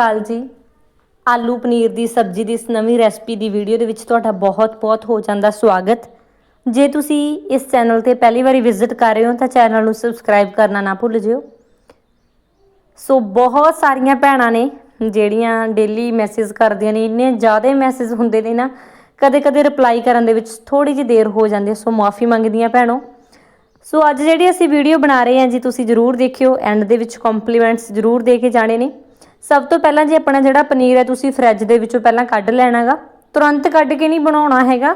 ਅਕਾਲ ਜੀ। ਆਲੂ ਪਨੀਰ ਦੀ ਸਬਜ਼ੀ ਦੀ ਇਸ ਨਵੀਂ ਰੈਸਪੀ ਦੀ ਵੀਡੀਓ ਦੇ ਵਿੱਚ ਤੁਹਾਡਾ ਬਹੁਤ-ਬਹੁਤ ਹੋ ਜਾਂਦਾ ਸਵਾਗਤ। ਜੇ ਤੁਸੀਂ ਇਸ ਚੈਨਲ ਤੇ ਪਹਿਲੀ ਵਾਰੀ ਵਿਜ਼ਿਟ ਕਰ ਰਹੇ ਹੋ ਤਾਂ ਚੈਨਲ ਨੂੰ ਸਬਸਕ੍ਰਾਈਬ ਕਰਨਾ ਨਾ ਭੁੱਲ ਜਿਓ। ਸੋ ਬਹੁਤ ਸਾਰੀਆਂ ਭੈਣਾਂ ਨੇ ਜਿਹੜੀਆਂ ਡੇਲੀ ਮੈਸੇਜ ਕਰਦੀਆਂ ਨੇ, ਇੰਨੇ ਜ਼ਿਆਦਾ ਮੈਸੇਜ ਹੁੰਦੇ ਨੇ ਨਾ, ਕਦੇ-ਕਦੇ ਰਿਪਲਾਈ ਕਰਨ ਦੇ ਵਿੱਚ ਥੋੜੀ ਜਿਹੀ ਦੇਰ ਹੋ ਜਾਂਦੀ ਹੈ, ਸੋ ਮਾਫੀ ਮੰਗਦੀਆਂ ਭੈਣੋ। ਸੋ ਅੱਜ ਜਿਹੜੀ ਅਸੀਂ ਵੀਡੀਓ ਬਣਾ ਰਹੇ ਹਾਂ ਜੀ, ਤੁਸੀਂ ਜਰੂਰ ਦੇਖਿਓ ਐਂਡ ਦੇ ਵਿੱਚ ਕੰਪਲੀਮੈਂਟਸ ਜਰੂਰ ਦੇ ਕੇ ਜਾਣੇ ਨੇ। ਸਭ ਤੋਂ ਪਹਿਲਾਂ ਜੀ ਆਪਣਾ ਜਿਹੜਾ ਪਨੀਰ ਹੈ ਤੁਸੀਂ ਫ੍ਰਿਜ ਦੇ ਵਿੱਚੋਂ ਪਹਿਲਾਂ ਕੱਢ ਲੈਣਾਗਾ, ਤੁਰੰਤ ਕੱਢ ਕੇ ਨਹੀਂ ਬਣਾਉਣਾ ਹੈਗਾ।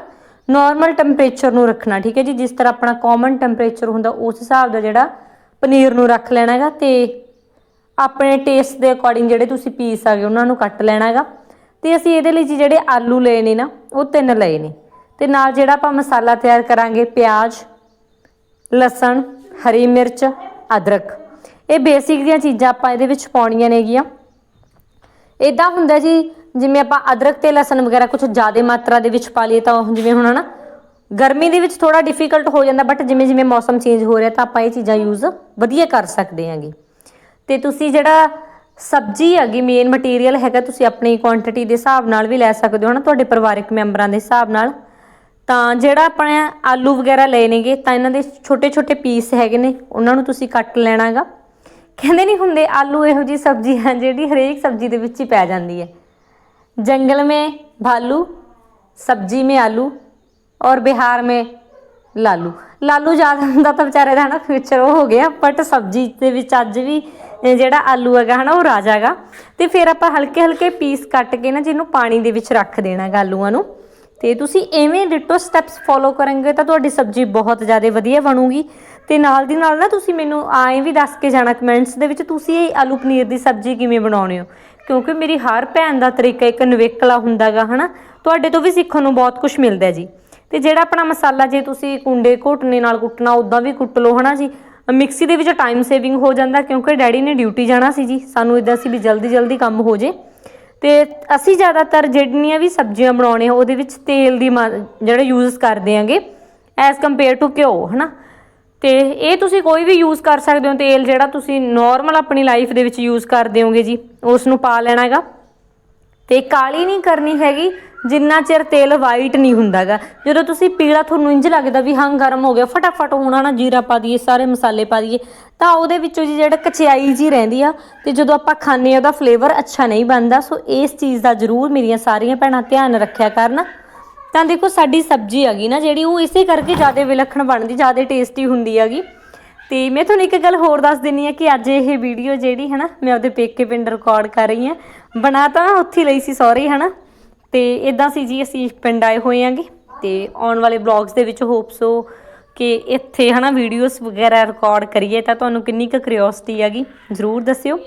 ਨਾਰਮਲ ਟੈਂਪਰੇਚਰ ਨੂੰ ਰੱਖਣਾ, ਠੀਕ ਹੈ ਜੀ? ਜਿਸ ਤਰ੍ਹਾਂ ਆਪਣਾ ਕਾਮਨ ਟੈਂਪਰੇਚਰ ਹੁੰਦਾ, ਉਸ ਹਿਸਾਬ ਦਾ ਜਿਹੜਾ ਪਨੀਰ ਨੂੰ ਰੱਖ ਲੈਣਾਗਾ ਤੇ ਆਪਣੇ ਟੇਸਟ ਦੇ ਅਕੋਰਡਿੰਗ ਜਿਹੜੇ ਤੁਸੀਂ ਪੀਸ ਆਗੇ ਉਹਨਾਂ ਨੂੰ ਕੱਟ ਲੈਣਾਗਾ। ਤੇ ਅਸੀਂ ਇਹਦੇ ਲਈ ਜੀ ਜਿਹੜੇ ਆਲੂ ਲਏ ਨੇ ਨਾ, ਉਹ ਤਿੰਨ ਲਏ ਨੇ। ਤੇ ਨਾਲ ਜਿਹੜਾ ਆਪਾਂ ਮਸਾਲਾ ਤਿਆਰ ਕਰਾਂਗੇ, ਪਿਆਜ਼, ਲਸਣ, ਹਰੀ ਮਿਰਚ, ਅਦਰਕ। ਇਹ ਬੇਸਿਕ ਦੀਆਂ ਚੀਜ਼ਾਂ ਆਪਾਂ ਇਹਦੇ ਵਿੱਚ ਪਾਉਣੀਆਂ ਨੇਗੀਆਂ। ਇਦਾਂ ਹੁੰਦਾ ਜੀ, ਜਿਵੇਂ ਆਪਾਂ ਅਦਰਕ ਤੇ ਲਸਣ ਵਗੈਰਾ ਕੁਝ ਜ਼ਿਆਦਾ ਮਾਤਰਾ ਦੇ ਵਿੱਚ ਪਾ ਲਈਏ ਤਾਂ ਉਹ ਜਿਵੇਂ ਹੁਣ ਹਨਾ, ਗਰਮੀ ਦੇ ਵਿੱਚ ਥੋੜਾ ਡਿਫਿਕਲਟ ਹੋ ਜਾਂਦਾ ਬਟ ਜਿਵੇਂ ਜਿਵੇਂ ਮੌਸਮ ਚੇਂਜ ਹੋ ਰਿਹਾ ਤਾਂ ਆਪਾਂ ਇਹ ਚੀਜ਼ਾਂ ਯੂਜ਼ ਵਧੀਆ ਕਰ ਸਕਦੇ ਹਾਂਗੇ। ਤੇ ਤੁਸੀਂ ਜਿਹੜਾ ਸਬਜ਼ੀ ਹੈਗੀ ਮੇਨ ਮਟੀਰੀਅਲ ਹੈਗਾ, ਤੁਸੀਂ ਆਪਣੀ ਕੁਆਂਟੀਟੀ ਦੇ ਹਿਸਾਬ ਨਾਲ ਵੀ ਲੈ ਸਕਦੇ ਹੋ ਨਾ ਤੁਹਾਡੇ ਪਰਿਵਾਰਕ ਮੈਂਬਰਾਂ ਦੇ ਹਿਸਾਬ ਨਾਲ। ਤਾਂ ਜਿਹੜਾ ਆਪਣੇ ਆਲੂ ਵਗੈਰਾ ਲਏ ਨੇਗੇ, ਤਾਂ ਇਹਨਾਂ ਦੇ ਛੋਟੇ ਛੋਟੇ ਪੀਸ ਹੈਗੇ ਨੇ, ਉਹਨਾਂ ਨੂੰ ਤੁਸੀਂ ਕੱਟ ਲੈਣਾਗਾ। ਕਹਿੰਦੇ ਨਹੀਂ ਹੁੰਦੇ, ਆਲੂ ਇਹੋ ਜੀ ਸਬਜ਼ੀ ਹੈ ਜਿਹੜੀ ਹਰੇਕ ਸਬਜ਼ੀ ਦੇ ਵਿੱਚ ਹੀ ਪੈ ਜਾਂਦੀ ਹੈ। ਜੰਗਲ ਮੇ ਭਾਲੂ, ਸਬਜ਼ੀ ਮੇ ਆਲੂ ਔਰ ਬਿਹਾਰ ਮੇ ਲਾਲੂ। ਲਾਲੂ ਯਾਦ ਹੁੰਦਾ ਤਾਂ ਵਿਚਾਰੇ ਦਾ ਨਾ ਫਿਊਚਰ ਉਹ ਹੋ ਗਿਆ ਬਟ ਸਬਜ਼ੀ ਦੇ ਵਿੱਚ ਅੱਜ ਵੀ ਜਿਹੜਾ ਆਲੂ ਹੈਗਾ ਹਨਾ, ਉਹ ਰਾਜਾ ਹੈਗਾ। ਤੇ ਫਿਰ ਆਪਾਂ ਹਲਕੇ ਹਲਕੇ ਪੀਸ ਕੱਟ ਕੇ ਨਾ ਜਿਹਨੂੰ ਪਾਣੀ ਦੇ ਵਿੱਚ ਰੱਖ ਦੇਣਾ ਹੈਗਾ ਆਲੂਆਂ ਨੂੰ। ਤੇ ਤੁਸੀਂ ਐਵੇਂ ਡਿਟੋ ਸਟੈਪਸ ਫੋਲੋ ਕਰੋਗੇ ਤਾਂ ਤੁਹਾਡੀ ਸਬਜ਼ੀ ਬਹੁਤ ਜ਼ਿਆਦਾ ਵਧੀਆ ਬਣੂਗੀ। ਤੇ ਨਾਲ ਦੀ ਨਾਲ ਨਾ ਤੁਸੀਂ ਮੈਨੂੰ ਆਏ ਵੀ ਦੱਸ ਕੇ ਜਾਣਾ ਕਮੈਂਟਸ ਦੇ ਵਿੱਚ, ਤੁਸੀਂ ਇਹ ਆਲੂ ਪਨੀਰ ਦੀ ਸਬਜ਼ੀ ਕਿਵੇਂ ਬਣਾਉਣੇ ਹੋ? ਕਿਉਂਕਿ ਮੇਰੀ ਹਰ ਭੈਣ ਦਾ ਤਰੀਕਾ ਇੱਕ ਨਵੇਕਲਾ ਹੁੰਦਾਗਾ, ਹਨਾ? ਤੁਹਾਡੇ ਤੋਂ ਵੀ ਸਿੱਖਣ ਨੂੰ ਬਹੁਤ ਕੁਝ ਮਿਲਦਾ ਜੀ। ਤੇ ਜਿਹੜਾ ਆਪਣਾ ਮਸਾਲਾ ਜੇ ਤੁਸੀਂ ਕੁੰਡੇ ਘੋਟਨੇ ਨਾਲ ਕੁੱਟਣਾ ਉਦਾਂ ਵੀ ਕੁੱਟ ਲਓ, ਹਨਾ ਜੀ? ਮਿਕਸੀ ਦੇ ਵਿੱਚ ਟਾਈਮ ਸੇਵਿੰਗ ਹੋ ਜਾਂਦਾ ਕਿਉਂਕਿ ਡੈਡੀ ਨੇ ਡਿਊਟੀ ਜਾਣਾ ਸੀ ਜੀ। ਸਾਨੂੰ ਇਦਾਂ ਸੀ ਵੀ ਜਲਦੀ ਜਲਦੀ ਕੰਮ ਹੋ ਜੇ। ਤੇ ਅਸੀਂ ਜ਼ਿਆਦਾਤਰ ਜਿਹੜੀਆਂ ਵੀ ਸਬਜ਼ੀਆਂ ਬਣਾਉਣੇ ਆ, ਉਹਦੇ ਵਿੱਚ ਤੇਲ ਦੀ ਮਾ- ਜਿਹੜਾ ਯੂਜ਼ ਕਰਦੇ ਆਂਗੇ ਐਸ ਕੰਪੇਅਰ ਟੂ ਘਿਓ, ਹਨਾ? ਤੇ ਇਹ ਤੁਸੀਂ ਕੋਈ ਵੀ ਯੂਜ਼ ਕਰ ਸਕਦੇ ਹੋ ਤੇਲ ਜਿਹੜਾ ਤੁਸੀਂ ਨਾਰਮਲ ਆਪਣੀ ਲਾਈਫ ਦੇ ਵਿੱਚ ਯੂਜ਼ ਕਰਦੇ ਹੋਗੇ ਜੀ ਉਸ ਨੂੰ ਪਾ ਲੈਣਾ ਹੈਗਾ। ਤੇ ਕਾਲੀ ਨਹੀਂ ਕਰਨੀ ਹੈਗੀ, ਜਿੰਨਾ ਚਿਰ ਤੇਲ ਵਾਈਟ ਨਹੀਂ ਹੁੰਦਾਗਾ ਜਦੋਂ ਤੁਸੀਂ ਪੀਲਾ ਤੁਹਾਨੂੰ ਇੰਜ ਲੱਗਦਾ ਵੀ ਹਾਂ, ਗਰਮ ਹੋ ਗਿਆ, ਫਟਾਫਟ ਹੋਣਾ ਨਾ ਜੀਰਾ ਪਾ ਦਈਏ, ਸਾਰੇ ਮਸਾਲੇ ਪਾ ਦਈਏ, ਤਾਂ ਉਹਦੇ ਵਿੱਚੋਂ ਜੀ ਜਿਹੜਾ ਕਚਿਆਈ ਜੀ ਰਹਿੰਦੀ ਆ, ਤੇ ਜਦੋਂ ਆਪਾਂ ਖਾਂਦੇ ਆ ਉਹਦਾ ਫਲੇਵਰ ਅੱਛਾ ਨਹੀਂ ਬਣਦਾ। ਸੋ ਇਸ ਚੀਜ਼ ਦਾ ਜ਼ਰੂਰ ਮੇਰੀਆਂ ਸਾਰੀਆਂ ਭੈਣਾਂ ਧਿਆਨ ਰੱਖਿਆ ਕਰਨ। ਤਾਂ ਦੇਖੋ ਸਾਡੀ ਸਬਜ਼ੀ ਹੈਗੀ ਨਾ ਜਿਹੜੀ, ਉਹ ਇਸੇ ਕਰਕੇ ਜ਼ਿਆਦਾ ਵਿਲੱਖਣ ਬਣਦੀ, ਜ਼ਿਆਦਾ ਟੇਸਟੀ ਹੁੰਦੀ ਹੈਗੀ। ਤੇ ਮੈਂ ਤੁਹਾਨੂੰ ਇੱਕ ਗੱਲ ਹੋਰ ਦੱਸ ਦਿੰਨੀ ਆ ਕਿ ਅੱਜ ਇਹ ਵੀਡੀਓ ਜਿਹੜੀ ਹੈ ਨਾ, ਮੈਂ ਉਹਦੇ ਪੇਕੇ ਪਿੰਡ ਰਿਕਾਰਡ ਕਰ ਰਹੀ ਹਾਂ। ਬਣਾ ਤਾਂ ਉੱਥੇ ਲਈ ਸੀ ਸੌਰੀ ਹੈ ਨਾ? ਤੇ ਇਦਾਂ ਸੀ ਜੀ, ਅਸੀਂ ਪਿੰਡ ਆਏ ਹੋਏ ਆਂਗੇ ਤੇ ਆਉਣ ਵਾਲੇ ਬਲੌਗਸ ਦੇ ਵਿੱਚ ਹੋਪ ਸੋ ਕਿ ਇੱਥੇ ਹਨਾ ਵੀਡੀਓਜ਼ ਵਗੈਰਾ ਰਿਕਾਰਡ ਕਰੀਏ ਤਾਂ ਤੁਹਾਨੂੰ ਕਿੰਨੀ ਕੁ ਕਿਉਰਿਓਸਿਟੀ ਹੈਗੀ, ਜਰੂਰ ਦੱਸਿਓ।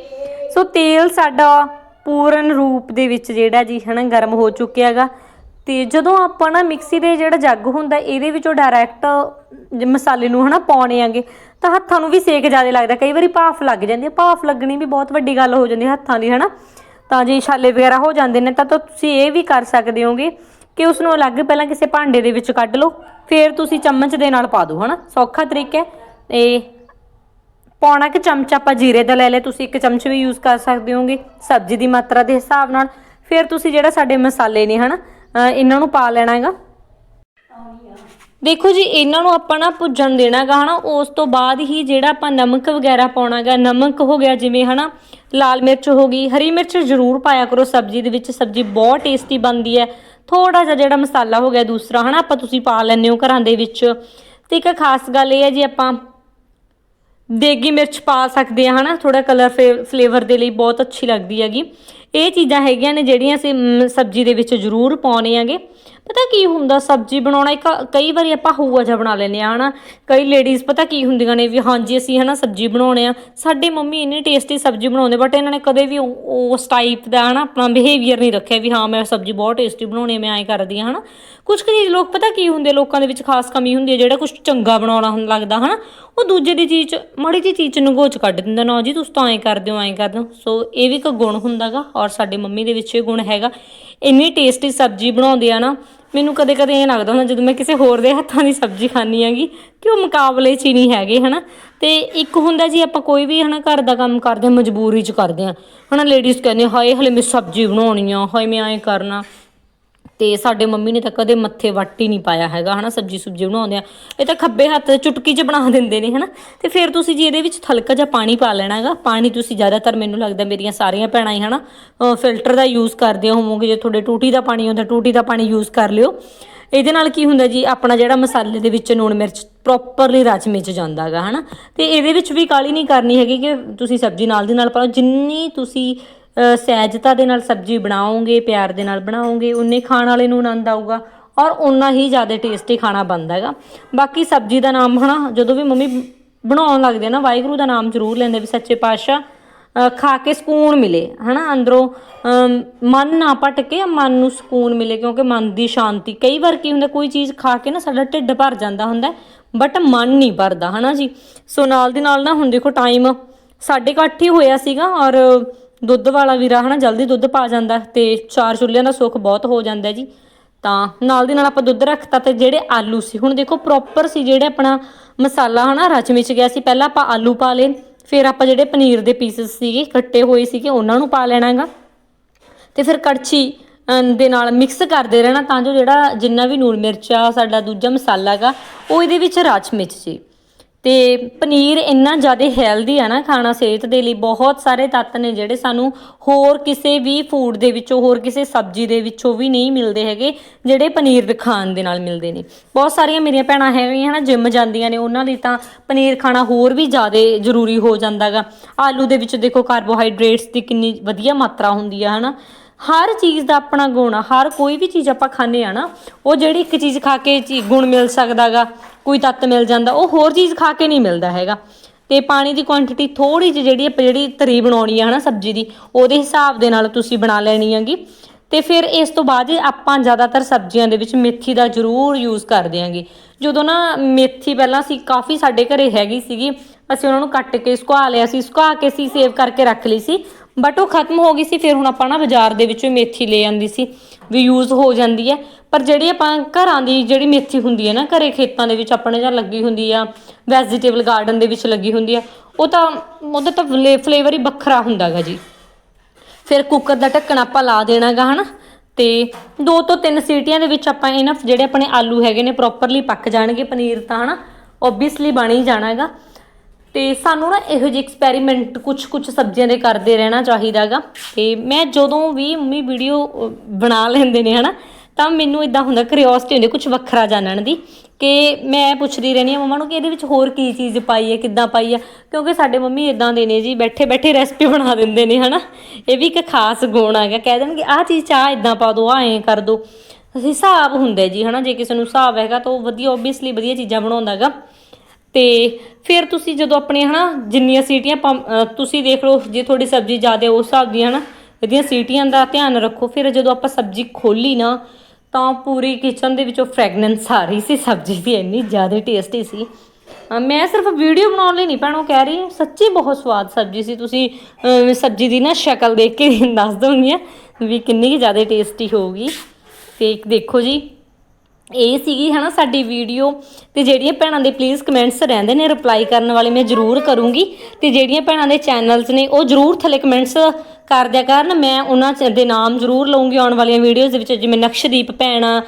ਸੋ ਤੇਲ ਸਾਡਾ ਪੂਰਨ ਰੂਪ ਦੇ ਵਿੱਚ ਜਿਹੜਾ ਜੀ ਹਨਾ ਗਰਮ ਹੋ ਚੁੱਕਿਆ ਹੈਗਾ। ਤੇ ਜਦੋਂ ਆਪਾਂ ਨਾ ਮਿਕਸੀ ਦੇ ਜਿਹੜਾ ਜੱਗ ਹੁੰਦਾ, ਇਹਦੇ ਵਿੱਚੋਂ ਡਾਇਰੈਕਟ ਮਸਾਲੇ ਨੂੰ ਹਨਾ ਪਾਉਣੇ ਆਂਗੇ, ਤਾਂ ਹੱਥਾਂ ਨੂੰ ਵੀ ਸੇਕ ਜ਼ਿਆਦਾ ਲੱਗਦਾ। ਕਈ ਵਾਰੀ ਭਾਫ ਲੱਗ ਜਾਂਦੀ ਹੈ ਭਾਫ ਲੱਗਣੀ ਵੀ ਬਹੁਤ ਵੱਡੀ ਗੱਲ ਹੋ ਜਾਂਦੀ ਹੱਥਾਂ ਦੀ, ਹਨਾ। ਤਾਂ ਜੇ ਛਾਲੇ ਵਗੈਰਾ ਹੋ ਜਾਂਦੇ ਨੇ, ਤਾਂ ਤੁਸੀਂ ਇਹ ਵੀ ਕਰ ਸਕਦੇ ਹੋਗੇ ਕਿ ਉਸ ਨੂੰ ਅਲੱਗ ਪਹਿਲਾਂ ਕਿਸੇ ਭਾਂਡੇ ਦੇ ਵਿੱਚ ਕੱਢ ਲਓ, ਫਿਰ ਤੁਸੀਂ ਚਮਚ ਦੇ ਨਾਲ ਪਾ ਦਿਓ, ਹਨਾ। ਸੌਖਾ ਤਰੀਕਾ ਹੈ। ਇਹ ਪੌਣਾ ਕਿ ਚਮਚ ਆਪਾਂ ਜੀਰੇ ਦਾ ਲੈ ਲਿਆ, ਤੁਸੀਂ ਇੱਕ ਚਮਚ ਵੀ ਯੂਜ਼ ਕਰ ਸਕਦੇ ਹੋਗੇ, ਸਬਜ਼ੀ ਦੀ ਮਾਤਰਾ ਦੇ ਹਿਸਾਬ ਨਾਲ। ਫਿਰ ਤੁਸੀਂ ਜਿਹੜਾ ਸਾਡੇ ਮਸਾਲੇ ਨੇ, ਹਨਾ ਅਹ ਇਹਨਾਂ ਨੂੰ ਪਾ ਲੈਣਾ ਹੈਗਾ। ਦੇਖੋ ਜੀ, ਇਹਨਾਂ ਨੂੰ ਆਪਾਂ ਨਾ ਭੁੱਜਣ ਦੇਣਾਗਾ ਹਨਾ। ਉਸ ਤੋਂ ਬਾਅਦ ਹੀ ਜਿਹੜਾ ਆਪਾਂ ਨਮਕ ਵਗੈਰਾ ਪਾਉਣਾਗਾ ਨਮਕ ਹੋ ਗਿਆ ਜਿਵੇਂ, ਹਨਾ, ਲਾਲ ਮਿਰਚ ਹੋ ਗਈ, ਹਰੀ ਮਿਰਚ ਜ਼ਰੂਰ ਪਾਇਆ ਕਰੋ ਸਬਜ਼ੀ ਦੇ ਵਿੱਚ, ਸਬਜ਼ੀ ਬਹੁਤ ਟੇਸਟੀ ਬਣਦੀ ਹੈ। ਥੋੜਾ ਜਿਹਾ ਜਿਹੜਾ ਮਸਾਲਾ ਹੋ ਗਿਆ ਦੂਸਰਾ, ਹਨਾ, ਆਪਾਂ ਤੁਸੀਂ ਪਾ ਲੈਂਦੇ ਹੋ ਘਰਾਂ ਦੇ ਵਿੱਚ। ਤੇ ਇੱਕ ਖਾਸ ਗੱਲ ਇਹ ਹੈ ਜੀ, ਆਪਾਂ ਦੇਗੀ ਮਿਰਚ ਪਾ ਸਕਦੇ ਆ ਹਨਾ ਥੋੜਾ ਕਲਰ ਫਲੇਵਰ ਦੇ ਲਈ ਬਹੁਤ ਅੱਛੀ ਲੱਗਦੀ ਹੈਗੀ। ਇਹ ਚੀਜ਼ਾਂ ਹੈਗੀਆਂ ਨੇ ਜਿਹੜੀਆਂ ਅਸੀਂ ਸਬਜ਼ੀ ਦੇ ਵਿੱਚ ਜ਼ਰੂਰ ਪਾਉਣੇ ਆਗੇ ਪਤਾ ਕੀ ਹੁੰਦਾ, ਸਬਜ਼ੀ ਬਣਾਉਣਾ ਇੱਕ, ਕਈ ਵਾਰੀ ਆਪਾਂ ਹੂਆ ਜਿਹਾ ਬਣਾ ਲੈਂਦੇ ਆ ਹਨਾ? ਕਈ ਲੇਡੀਜ਼ ਪਤਾ ਕੀ ਹੁੰਦੀਆਂ ਨੇ ਵੀ ਹਾਂਜੀ, ਅਸੀਂ, ਹਨਾ, ਸਬਜ਼ੀ ਬਣਾਉਣੇ ਆ। ਸਾਡੇ ਮੰਮੀ ਇੰਨੀ ਟੇਸਟੀ ਸਬਜ਼ੀ ਬਣਾਉਂਦੇ ਬਟ ਇਹਨਾਂ ਨੇ ਕਦੇ ਵੀ ਉਸ ਟਾਈਪ ਦਾ, ਹਨਾ, ਆਪਣਾ ਬਿਹੇਵੀਅਰ ਨਹੀਂ ਰੱਖਿਆ ਵੀ ਹਾਂ, ਮੈਂ ਸਬਜ਼ੀ ਬਹੁਤ ਟੇਸਟੀ ਬਣਾਉਣੀ ਆ, ਮੈਂ ਐਂ ਕਰਦੀ ਆ, ਹਨਾ? ਕੁਝ ਕੁ ਚੀਜ਼ ਲੋਕ ਪਤਾ ਕੀ ਹੁੰਦੇ, ਲੋਕਾਂ ਦੇ ਵਿੱਚ ਖਾਸ ਕਮੀ ਹੁੰਦੀ ਹੈ, ਜਿਹੜਾ ਕੁਝ ਚੰਗਾ ਬਣਾਉਣਾ ਹੁੰਦਾ ਲੱਗਦਾ, ਹਨਾ? ਉਹ ਦੂਜੇ ਦੀ ਚੀਜ਼ 'ਚ, ਮਾੜੀ ਜਿਹੀ ਚੀਜ਼ 'ਚ ਨਗੋਚ ਕੱਢ ਦਿੰਦਾ ਨਾ ਜੀ, ਤੁਸੀਂ ਤਾਂ ਐਂ ਕਰਦੇ ਹੋ, ਐਂ ਕਰਦੇ ਹੋ। ਸੋ ਇਹ ਵੀ ਇੱਕ ਗੁਣ ਹੁੰਦਾਗਾ ਔਰ ਸਾਡੇ ਮੰਮੀ ਦੇ ਵਿੱਚ ਇਹ ਗੁਣ ਹੈਗਾ। ਇੰਨੀ ਟੇਸਟੀ ਸਬਜ਼ੀ ਬਣਾਉਂਦੇ ਆ ਨਾ, ਮੈਨੂੰ ਕਦੇ ਕਦੇ ਇਹ ਲੱਗਦਾ ਹੁੰਦਾ ਜਦੋਂ ਮੈਂ ਕਿਸੇ ਹੋਰ ਦੇ ਹੱਥਾਂ ਦੀ ਸਬਜ਼ੀ ਖਾਣੀ ਆਂਗੀ ਕਿ ਉਹ ਮੁਕਾਬਲੇ 'ਚ ਹੀ ਨਹੀਂ ਹੈਗੇ, ਹਨਾ? ਤੇ ਇੱਕ ਹੁੰਦਾ ਜੀ ਆਪਾਂ ਕੋਈ ਵੀ, ਹਨਾ, ਘਰ ਦਾ ਕੰਮ ਕਰਦੇ ਹਾਂ ਮਜਬੂਰੀ 'ਚ ਕਰਦੇ ਹਾਂ ਹਨਾ ਲੇਡੀਜ਼ ਕਹਿੰਦੇ ਹਾਏ, ਹਲੇ ਮੈਂ ਸਬਜ਼ੀ ਬਣਾਉਣੀ ਆ, ਹਾਏ, ਮੈਂ ਐਂ ਕਰਨਾ। ਤੇ ਸਾਡੇ ਮੰਮੀ ਨੇ ਤਾਂ ਕਦੇ ਮੱਥੇ ਵੱਟ ਹੀ ਨਹੀਂ ਪਾਇਆ ਹੈਗਾ, ਹਨਾ? ਸਬਜੀ ਸੁਬਜੀ ਬਣਾਉਂਦੇ ਆ। ਇਹ ਤਾਂ ਖੱਬੇ ਹੱਥ ਚੁਟਕੀ 'ਚ ਬਣਾ ਦਿੰਦੇ ਨੇ, ਹਨਾ? ਤੇ ਫਿਰ ਤੁਸੀਂ ਜੀ ਇਹਦੇ ਵਿੱਚ ਹਲਕਾ ਜਿਹਾ ਪਾਣੀ ਪਾ ਲੈਣਾ ਹੈਗਾ। ਪਾਣੀ ਤੁਸੀਂ ਜ਼ਿਆਦਾਤਰ ਮੈਨੂੰ ਲੱਗਦਾ ਮੇਰੀਆਂ ਸਾਰੀਆਂ ਭੈਣਾਂ ਹੀ, ਹਨਾ? ਫਿਲਟਰ ਦਾ ਯੂਜ਼ ਕਰਦੇ ਹੋਵੋਗੇ, ਜੇ ਤੁਹਾਡੇ ਟੂਟੀ ਦਾ ਪਾਣੀ ਹੁੰਦਾ, ਟੂਟੀ ਦਾ ਪਾਣੀ ਯੂਜ਼ ਕਰ ਲਿਓ। ਇਹਦੇ ਨਾਲ ਕੀ ਹੁੰਦਾ ਜੀ, ਆਪਣਾ ਜਿਹੜਾ ਮਸਾਲੇ ਦੇ ਵਿੱਚ ਨੂਣ ਮਿਰਚ ਪ੍ਰੋਪਰਲੀ ਰਚ ਮਿਚ ਜਾਂਦਾ ਹੈਗਾ, ਹਨਾ? ਤੇ ਇਹਦੇ ਵਿੱਚ ਵੀ ਕਾਲੀ ਨਹੀਂ ਕਰਨੀ ਹੈਗੀ ਕਿ ਤੁਸੀਂ ਸਬਜ਼ੀ ਨਾਲ ਦੀ ਨਾਲ ਪਾਓ। ਜਿੰਨੀ ਤੁਸੀਂ ਸਹਿਜਤਾ ਦੇ ਨਾਲ ਸਬਜ਼ੀ ਬਣਾਓਗੇ, ਪਿਆਰ ਦੇ ਨਾਲ ਬਣਾਓਗੇ, ਉਨੇ ਖਾਣ ਵਾਲੇ ਨੂੰ ਆਨੰਦ ਆਊਗਾ ਔਰ ਉਨਾ ਹੀ ਜ਼ਿਆਦਾ ਟੇਸਟੀ ਖਾਣਾ ਬਣਦਾ ਹੈਗਾ। ਬਾਕੀ ਸਬਜ਼ੀ ਦਾ ਨਾਮ ਹਨਾ, ਜਦੋਂ ਵੀ ਮੰਮੀ ਬਣਾਉਣ ਲੱਗਦੇ ਨਾ, ਵਾਹਿਗੁਰੂ ਦਾ ਨਾਮ ਜ਼ਰੂਰ ਲੈਂਦੇ ਵੀ ਸੱਚੇ ਪਾਤਸ਼ਾਹ ਖਾ ਕੇ ਸਕੂਨ ਮਿਲੇ, ਹਨਾ, ਅੰਦਰੋਂ ਮਨ ਨਾ ਭਟਕੇ ਮਨ ਨੂੰ ਸਕੂਨ ਮਿਲੇ, ਕਿਉਂਕਿ ਮਨ ਦੀ ਸ਼ਾਂਤੀ, ਕਈ ਵਾਰ ਕੀ ਹੁੰਦਾ, ਕੋਈ ਚੀਜ਼ ਖਾ ਕੇ ਨਾ ਸਾਡਾ ਢਿੱਡ ਭਰ ਜਾਂਦਾ ਹੁੰਦਾ, ਬਟ ਮਨ ਨਹੀਂ ਭਰਦਾ, ਹਨਾ ਜੀ। ਸੋ ਨਾਲ ਦੀ ਨਾਲ ਨਾ ਹੁਣ ਦੇਖੋ ਟਾਈਮ ਸਾਢੇ ਕੁ ਅੱਠ ਹੀ ਹੋਇਆ ਸੀਗਾ ਔਰ ਦੁੱਧ ਵਾਲਾ ਵੀਰਾ ਹਨਾ, ਜਲਦੀ ਦੁੱਧ ਪਾ ਜਾਂਦਾ ਤੇ ਚਾਰ ਚੁੱਲ੍ਹਿਆਂ ਦਾ ਸੁੱਖ ਬਹੁਤ ਹੋ ਜਾਂਦਾ ਜੀ। ਤਾਂ ਨਾਲ ਦੀ ਨਾਲ ਆਪਾਂ ਦੁੱਧ ਰੱਖਤਾ ਤੇ ਜਿਹੜੇ ਆਲੂ ਸੀ, ਹੁਣ ਦੇਖੋ ਪ੍ਰੋਪਰ ਸੀ ਜਿਹੜੇ ਆਪਣਾ ਮਸਾਲਾ ਹਨਾ ਰਚ ਮਿਚ ਗਿਆ ਸੀ, ਪਹਿਲਾਂ ਆਪਾਂ ਆਲੂ ਪਾ ਲਏ, ਫਿਰ ਆਪਾਂ ਜਿਹੜੇ ਪਨੀਰ ਦੇ ਪੀਸਸ ਸੀਗੇ, ਕੱਟੇ ਹੋਏ ਸੀਗੇ, ਉਹਨਾਂ ਨੂੰ ਪਾ ਲੈਣਾ ਹੈਗਾ ਤੇ ਫਿਰ ਕੜਛੀ ਦੇ ਨਾਲ ਮਿਕਸ ਕਰਦੇ ਰਹਿਣਾ ਤਾਂ ਜੋ ਜਿਹੜਾ ਜਿੰਨਾ ਵੀ ਨੂਣ ਮਿਰਚਾ, ਸਾਡਾ ਦੂਜਾ ਮਸਾਲਾ ਹੈਗਾ ਉਹ ਇਹਦੇ ਵਿੱਚ ਰਚ ਮਿਚ ਜੇ ਤੇ ਪਨੀਰ ਇੰਨਾ ਜ਼ਿਆਦਾ ਹੈਲਦੀ ਆ ਨਾ ਖਾਣਾ ਸਿਹਤ ਦੇ ਲਈ, ਬਹੁਤ ਸਾਰੇ ਤੱਤ ਨੇ ਜਿਹੜੇ ਸਾਨੂੰ ਹੋਰ ਕਿਸੇ ਵੀ ਫੂਡ ਦੇ ਵਿੱਚੋਂ, ਹੋਰ ਕਿਸੇ ਸਬਜ਼ੀ ਦੇ ਵਿੱਚੋਂ ਵੀ ਨਹੀਂ ਮਿਲਦੇ ਹੈਗੇ, ਜਿਹੜੇ ਪਨੀਰ ਦੇ ਖਾਣ ਦੇ ਨਾਲ ਮਿਲਦੇ ਨੇ। ਬਹੁਤ ਸਾਰੀਆਂ ਮੇਰੀਆਂ ਭੈਣਾਂ ਹੈਗੀਆਂ ਹਨਾ ਜਿਮ ਜਾਂਦੀਆਂ ਨੇ, ਉਹਨਾਂ ਲਈ ਤਾਂ ਪਨੀਰ ਖਾਣਾ ਹੋਰ ਵੀ ਜ਼ਿਆਦਾ ਜ਼ਰੂਰੀ ਹੋ ਜਾਂਦਾਗਾ। ਆਲੂ ਦੇ ਵਿੱਚ ਦੇਖੋ ਕਾਰਬੋਹਾਈਡਰੇਟਸ ਦੀ ਕਿੰਨੀ ਵਧੀਆ ਮਾਤਰਾ ਹੁੰਦੀ ਆ ਹਨਾ। ਹਰ ਚੀਜ਼ ਦਾ ਆਪਣਾ ਗੁਣ ਆ, ਹਰ ਕੋਈ ਵੀ ਚੀਜ਼ ਆਪਾਂ ਖਾਂਦੇ ਆ ਨਾ, ਉਹ ਜਿਹੜੀ ਇੱਕ ਚੀਜ਼ ਖਾ ਕੇ ਗੁਣ ਮਿਲ ਸਕਦਾਗਾ। ਕੋਈ ਤੱਤ ਮਿਲ ਜਾਂਦਾ, ਉਹ ਹੋਰ ਚੀਜ਼ ਖਾ ਕੇ ਨਹੀਂ ਮਿਲਦਾ ਹੈਗਾ। ਤੇ ਪਾਣੀ ਦੀ ਕੁਆਂਟੀਟੀ ਥੋੜੀ ਜਿਹੀ ਜਿਹੜੀ ਆਪਾਂ ਜਿਹੜੀ ਤਰੀ ਬਣਾਉਣੀ ਆ ਹਨਾ ਸਬਜ਼ੀ ਦੀ, ਉਹਦੇ ਹਿਸਾਬ ਦੇ ਨਾਲ ਤੁਸੀਂ ਬਣਾ ਲੈਣੀ ਹੈਗੀ। ਤੇ ਫਿਰ ਇਸ ਤੋਂ ਬਾਅਦ ਆਪਾਂ ਜ਼ਿਆਦਾਤਰ ਸਬਜ਼ੀਆਂ ਦੇ ਵਿੱਚ ਮੇਥੀ ਦਾ ਜ਼ਰੂਰ ਯੂਜ਼ ਕਰਦੇ ਆਂਗੇ ਜਦੋਂ ਨਾ ਮੇਥੀ ਪਹਿਲਾਂ ਸੀ ਕਾਫੀ ਸਾਡੇ ਘਰੇ ਹੈਗੀ ਸੀਗੀ, ਅਸੀਂ ਉਹਨਾਂ ਨੂੰ ਕੱਟ ਕੇ ਸੁਕਾ ਲਿਆ ਸੀ, ਸੁਕਾ ਕੇ ਸੀ ਸੇਵ ਕਰਕੇ ਰੱਖ ਲਈ ਸੀ। ਬਟ ਉਹ ਖਤਮ ਹੋ ਗਈ ਸੀ, ਫਿਰ ਹੁਣ ਆਪਾਂ ਨਾ ਬਾਜ਼ਾਰ ਦੇ ਵਿੱਚੋਂ ਮੇਥੀ ਲੈ ਆਂਦੀ ਸੀ, ਵੀ ਯੂਜ਼ ਹੋ ਜਾਂਦੀ ਹੈ। ਪਰ ਜਿਹੜੀ ਆਪਾਂ ਘਰਾਂ ਦੀ ਜਿਹੜੀ ਮੇਥੀ ਹੁੰਦੀ ਹੈ ਨਾ, ਘਰੇ ਖੇਤਾਂ ਦੇ ਵਿੱਚ ਆਪਣੇ ਜਾਂ ਲੱਗੀ ਹੁੰਦੀ ਆ ਵੈਜੀਟੇਬਲ ਗਾਰਡਨ ਦੇ ਵਿੱਚ ਲੱਗੀ ਹੁੰਦੀ ਆ, ਉਹ ਤਾਂ ਉਹਦਾ ਤਾਂ ਫਲੇਵਰ ਹੀ ਵੱਖਰਾ ਹੁੰਦਾਗਾ ਜੀ। ਫਿਰ ਕੁੱਕਰ ਦਾ ਢੱਕਣ ਆਪਾਂ ਲਾ ਦੇਣਾਗਾ ਹਨਾ। ਤੇ ਦੋ ਤੋਂ ਤਿੰਨ ਸੀਟੀਆਂ ਦੇ ਵਿੱਚ ਆਪਾਂ ਇਹਨਾਂ ਜਿਹੜੇ ਆਪਣੇ ਆਲੂ ਹੈਗੇ ਨੇ ਪ੍ਰੋਪਰਲੀ ਪੱਕ ਜਾਣਗੇ ਪਨੀਰ ਤਾਂ, ਹਨਾ। ਓਬਵੀਅਸਲੀ ਬਣ ਹੀ ਜਾਣਾ ਹੈਗਾ ਤੇ ਸਾਨੂੰ ਨਾ ਇਹੋ ਜਿਹੇ ਐਕਸਪੈਰੀਮੈਂਟ ਕੁਝ ਕੁਝ ਸਬਜ਼ੀਆਂ ਦੇ ਕਰਦੇ ਰਹਿਣਾ ਚਾਹੀਦਾਗਾ। ਤੇ ਮੈਂ ਜਦੋਂ ਵੀ ਮੰਮੀ ਵੀਡੀਓ ਬਣਾ ਲੈਂਦੇ ਨੇ, ਹਨਾ, ਤਾਂ ਮੈਨੂੰ ਇਦਾਂ ਹੁੰਦਾ ਕਿਉਰਿਓਸਿਟੀ ਹੁੰਦੀ ਕੁਝ ਵੱਖਰਾ ਜਾਣਨ ਦੀ। ਕਿ ਮੈਂ ਪੁੱਛਦੀ ਰਹਿੰਦੀ ਆ ਮੰਮਾ ਨੂੰ ਕਿ ਇਹਦੇ ਵਿੱਚ ਹੋਰ ਕੀ ਚੀਜ਼ ਪਾਈ ਹੈ, ਕਿੱਦਾਂ ਪਾਈ ਹੈ? ਕਿਉਂਕਿ ਸਾਡੇ ਮੰਮੀ ਇਦਾਂ ਦੇ ਨੇ ਜੀ ਬੈਠੇ ਬੈਠੇ ਰੈਸਪੀ ਬਣਾ ਦਿੰਦੇ ਨੇ, ਹਨਾ। ਇਹ ਵੀ ਇੱਕ ਖਾਸ ਗੁਣ ਹੈਗਾ। ਕਹਿ ਦੇਣਗੇ, ਆਹ ਚੀਜ਼ ਚਾਹ ਇਦਾਂ ਪਾ ਦੋ ਆ ਐਂ ਕਰ ਦੋ। ਹਿਸਾਬ ਹੁੰਦਾ ਜੀ, ਹਨਾ, ਜੇ ਕਿਸੇ ਨੂੰ ਹਿਸਾਬ ਹੈਗਾ ਤਾਂ ਉਹ ਵਧੀਆ ਓਬਵੀਅਸਲੀ ਵਧੀਆ ਚੀਜ਼ਾਂ ਬਣਾਉਂਦਾ ਹੈਗਾ ਤੇ ਫਿਰ ਤੁਸੀਂ ਜਦੋਂ ਆਪਣੇ, ਹਨਾ, ਜਿੰਨੀਆਂ ਸੀਟੀਆਂ ਪੰ- ਤੁਸੀਂ ਦੇਖ ਲਓ, ਜੇ ਤੁਹਾਡੀ ਸਬਜ਼ੀ ਜ਼ਿਆਦਾ ਉਸ ਹਿਸਾਬ ਦੀ, ਹਨਾ, ਇਹਦੀਆਂ ਸੀਟੀਆਂ ਦਾ ਧਿਆਨ ਰੱਖੋ। ਫਿਰ ਜਦੋਂ ਆਪਾਂ ਸਬਜ਼ੀ ਖੋਲੀ ਨਾ, ਤਾਂ ਪੂਰੀ ਕਿਚਨ ਦੇ ਵਿੱਚੋਂ ਫ੍ਰੈਗਨੈਂਸ ਆ ਰਹੀ ਸੀ। ਸਬਜ਼ੀ ਦੀ ਇੰਨੀ ਜ਼ਿਆਦਾ ਟੇਸਟੀ ਸੀ। ਮੈਂ ਸਿਰਫ ਵੀਡੀਓ ਬਣਾਉਣ ਲਈ ਨਹੀਂ ਭੈਣੋ, ਕਹਿ ਰਹੀ ਸੱਚੀ ਬਹੁਤ ਸਵਾਦ ਸਬਜ਼ੀ ਸੀ। ਤੁਸੀਂ ਸਬਜ਼ੀ ਦੀ ਨਾ ਸ਼ਕਲ ਦੇਖ ਕੇ ਦੱਸ ਦੋਗੇ ਵੀ ਕਿੰਨੀ ਕੁ ਜ਼ਿਆਦਾ ਟੇਸਟੀ ਹੋਊਗੀ। ਤੇ ਇੱਕ ਦੇਖੋ ਜੀ ਇਹ ਸੀਗੀ ਹਨਾ ਸਾਡੀ ਵੀਡੀਓ ਤੇ ਜਿਹੜੀਆਂ ਭੈਣਾਂ ਦੇ ਪਲੀਜ਼ ਕਮੈਂਟਸ ਰਹਿੰਦੇ ਨੇ ਰਿਪਲਾਈ ਕਰਨ ਵਾਲੇ ਮੈਂ ਜ਼ਰੂਰ ਕਰੂੰਗੀ ਤੇ ਜਿਹੜੀਆਂ ਭੈਣਾਂ ਦੇ ਚੈਨਲਸ ਨੇ, ਉਹ ਜ਼ਰੂਰ ਥੱਲੇ ਕਮੈਂਟਸ ਕਰ ਦਿਆ ਕਰਨ। ਮੈਂ ਉਹਨਾਂ 'ਚ ਦੇ ਨਾਮ ਜ਼ਰੂਰ ਲਵਾਂਗੀ ਆਉਣ ਵਾਲੀਆਂ ਵੀਡੀਓਜ਼ ਦੇ ਵਿੱਚ, ਜਿਵੇਂ ਨਕਸ਼ਦੀਪ ਭੈਣਾ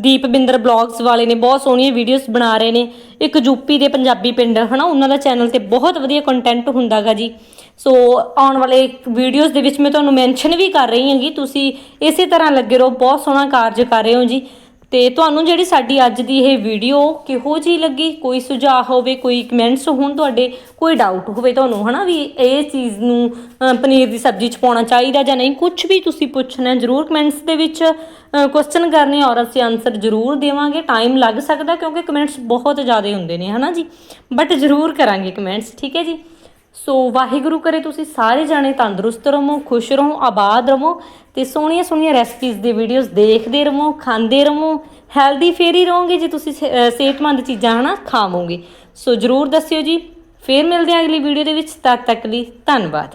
ਦੀਪ ਬਿੰਦਰ ਬਲੌਗਸ ਵਾਲੇ ਨੇ, ਬਹੁਤ ਸੋਹਣੀਆਂ ਵੀਡੀਓਜ਼ ਬਣਾ ਰਹੇ ਨੇ। ਇੱਕ ਯੂਪੀ ਦੇ ਪੰਜਾਬੀ ਪਿੰਡ, ਹਨਾ, ਉਹਨਾਂ ਦਾ ਚੈਨਲ ਤੇ ਬਹੁਤ ਵਧੀਆ ਕੰਟੈਂਟ ਹੁੰਦਾਗਾ ਜੀ। ਸੋ ਆਉਣ ਵਾਲੇ ਵੀਡੀਓਜ਼ ਦੇ ਵਿੱਚ ਮੈਂ ਤੁਹਾਨੂੰ ਮੈਂਸ਼ਨ ਵੀ ਕਰ ਰਹੀ ਹਾਂਗੀ। ਤੁਸੀਂ ਇਸੇ ਤਰ੍ਹਾਂ ਲੱਗੇ ਰਹੋ, ਬਹੁਤ ਸੋਹਣਾ ਕਾਰਜ ਕਰ ਰਹੇ ਹੋ ਜੀ। ਤੇ ਤੁਹਾਨੂੰ ਜਿਹੜੀ ਸਾਡੀ ਅੱਜ ਦੀ ਇਹ ਵੀਡੀਓ ਕਿਹੋ ਜੀ ਲੱਗੀ? ਕੋਈ ਸੁਝਾਅ ਹੋਵੇ, ਕੋਈ ਕਮੈਂਟਸ ਹੋਣ ਤੁਹਾਡੇ, ਕੋਈ ਡਾਊਟ ਹੋਵੇ ਤੁਹਾਨੂੰ, ਹਨਾ ਵੀ ਇਹ ਚੀਜ਼ ਨੂੰ ਪਨੀਰ ਦੀ ਸਬਜ਼ੀ ਚ ਪਾਉਣਾ ਚਾਹੀਦਾ ਜਾਂ ਨਹੀਂ? ਕੁਝ ਵੀ ਤੁਸੀਂ ਪੁੱਛਣਾ, ਜ਼ਰੂਰ ਕਮੈਂਟਸ ਦੇ ਵਿੱਚ ਕੁਐਸਚਨ ਕਰਨੇ ਔਰ ਅਸੀਂ ਆਨਸਰ ਜ਼ਰੂਰ ਦੇਵਾਂਗੇ। ਟਾਈਮ ਲੱਗ ਸਕਦਾ ਕਿਉਂਕਿ ਕਮੈਂਟਸ ਬਹੁਤ ਜ਼ਿਆਦਾ ਹੁੰਦੇ ਨੇ, ਹਨਾ ਜੀ? ਬਟ ਜ਼ਰੂਰ ਕਰਾਂਗੇ ਕਮੈਂਟਸ ਠੀਕ ਹੈ ਜੀ? ਸੋ ਵਾਹਿਗੁਰੂ ਕਰੇ ਤੁਸੀਂ ਸਾਰੇ ਜਾਣੇ ਤੰਦਰੁਸਤ ਰਹੋ, ਖੁਸ਼ ਰਹੋ, ਆਬਾਦ ਰਹੋ ਤੇ ਸੋਹਣੀਆਂ ਸੋਹਣੀਆਂ ਰੈਸਪੀਜ਼ ਦੇ ਵੀਡੀਓਜ਼ ਦੇਖਦੇ ਰਹੋ, ਖਾਂਦੇ ਰਹੋ ਹੈਲਦੀ ਫੇਰ ਹੀ ਰਹੋਗੇ ਜੇ ਤੁਸੀਂ ਸੇ- ਸਿਹਤਮੰਦ ਚੀਜ਼ਾਂ ਹਨਾ ਖਾਵੋਗੇ। ਸੋ ਜਰੂਰ ਦੱਸਿਓ ਜੀ, ਫੇਰ ਮਿਲਦੇ ਹਾਂ ਅਗਲੀ ਵੀਡੀਓ ਦੇ ਵਿੱਚ, ਤਦ ਤੱਕ ਲਈ ਧੰਨਵਾਦ।